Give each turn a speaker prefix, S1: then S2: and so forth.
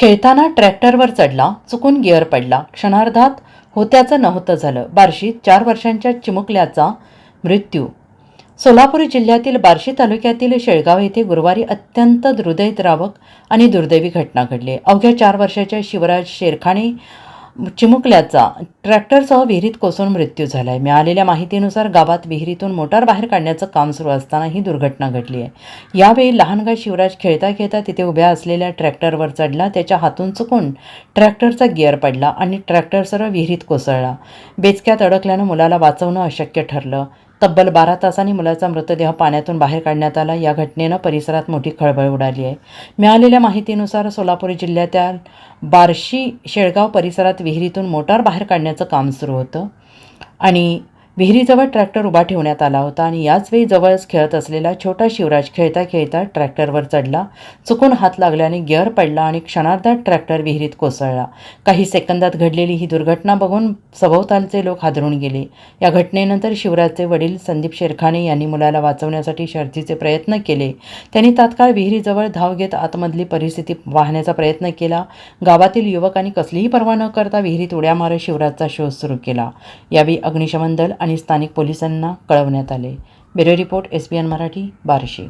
S1: खेळताना ट्रॅक्टरवर चढला चुकून गिअर पडला. क्षणार्धात होत्याचं नव्हतं झालं. बार्शीत चार वर्षांच्या चिमुकल्याचा मृत्यू. सोलापूर जिल्ह्यातील बार्शी तालुक्यातील शेळगाव येथे गुरुवारी अत्यंत हृदयद्रावक आणि दुर्दैवी घटना घडली. अवघ्या चार वर्षाच्या शिवराज शेरखाणे चिमुकल्याचा. ट्रॅक्टरसह विहिरीत कोसळून मृत्यू झाला आहे मिळालेल्या माहितीनुसार गावात विहिरीतून मोटार बाहेर काढण्याचं काम सुरू असताना ही दुर्घटना घडली आहे. यावेळी लहानगा शिवराज खेळता खेळता तिथे उभ्या असलेल्या ट्रॅक्टरवर चढला. त्याच्या हातून चुकून ट्रॅक्टरचा गिअर पडला आणि ट्रॅक्टर सर्व विहिरीत कोसळला. बेचक्यात अडकल्यानं मुलाला वाचवणं अशक्य ठरलं. तब्बल बारा तासांनी मुलाचा मृतदेह पाण्यातून बाहेर काढण्यात आला. या घटनेनं परिसरात मोठी खळबळ उडाली आहे. मिळालेल्या माहितीनुसार सोलापूर जिल्ह्यातील बार्शी शेळगाव परिसरात विहिरीतून मोटार बाहेर काढण्याचं काम सुरू होतं आणि विहिरीजवळ ट्रॅक्टर उभा ठेवण्यात आला होता आणि याच वेळी जवळच खेळत असलेला छोटा शिवराज खेळता खेळता ट्रॅक्टरवर चढला. चुकून हात लागल्याने गिअर पडला आणि क्षणार्धात ट्रॅक्टर विहिरीत कोसळला. काही सेकंदात घडलेली ही दुर्घटना बघून सभोवतालचे लोक हादरून गेले. या घटनेनंतर शिवराजचे वडील संदीप शेरखाने यांनी मुलाला वाचवण्यासाठी शर्थीचे प्रयत्न केले. त्यांनी तात्काळ विहिरीजवळ धाव घेत आतमधली परिस्थिती वाहण्याचा प्रयत्न केला. गावातील युवकांनी कसलीही पर्वा न करता विहिरीत उड्या मारत शिवराजचा शोध सुरू केला. यावेळी अग्निशमन दल आणि स्थानिक पोलिसांना कळवण्यात आले. Bureau report S B N Marathi Barshi.